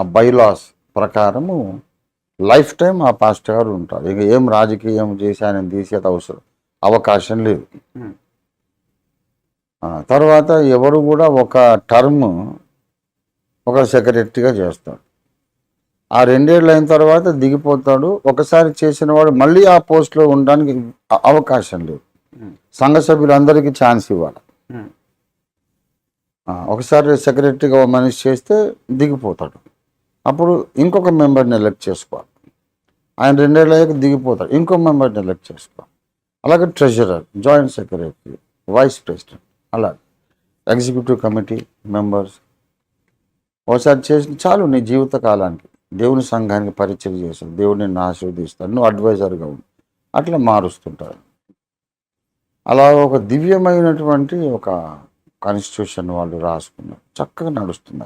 ఆ బైలాస్ ప్రకారము life time ఆ పాస్టర్ గారు ఉంటారు. ఇక ఏం రాజకీయం చేసి ఆయన తీసేది అవసరం అవకాశం లేదు. తర్వాత ఎవరు కూడా ఒక టర్మ్ ఒక సెక్రటరీగా చేస్తాడు. ఆ రెండేళ్ళు అయిన తర్వాత దిగిపోతాడు. ఒకసారి చేసిన వాడు మళ్ళీ ఆ పోస్ట్లో ఉండడానికి అవకాశం లేదు. సంఘ సభ్యులందరికీ ఛాన్స్ ఇవ్వాలి. ఒకసారి సెక్రటరీగా ఓ మనిషి చేస్తే దిగిపోతాడు. అప్పుడు ఇంకొక మెంబర్ని ఎలక్ట్ చేసుకోవాలి. ఆయన రెండేళ్ళు అయ్యాక దిగిపోతాడు. ఇంకో మెంబర్ని ఎలక్ట్ చేసుకోవాలి. అలాగే treasurer joint secretary vice president అలా ఎగ్జిక్యూటివ్ కమిటీ మెంబర్స్ ఒకసారి చేసిన చాలు నీ జీవిత కాలానికి. దేవుని సంఘానికి పరిచయం చేస్తాడు దేవుడిని నిన్ను ఆశీర్వదిస్తాడు. నువ్వు అడ్వైజర్గా ఉండు. అట్లా మారుస్తుంటారు అలా ఒక దివ్యమైనటువంటి ఒక కాన్స్టిట్యూషన్ వాళ్ళు రాసుకున్నారు. చక్కగా నడుస్తుంది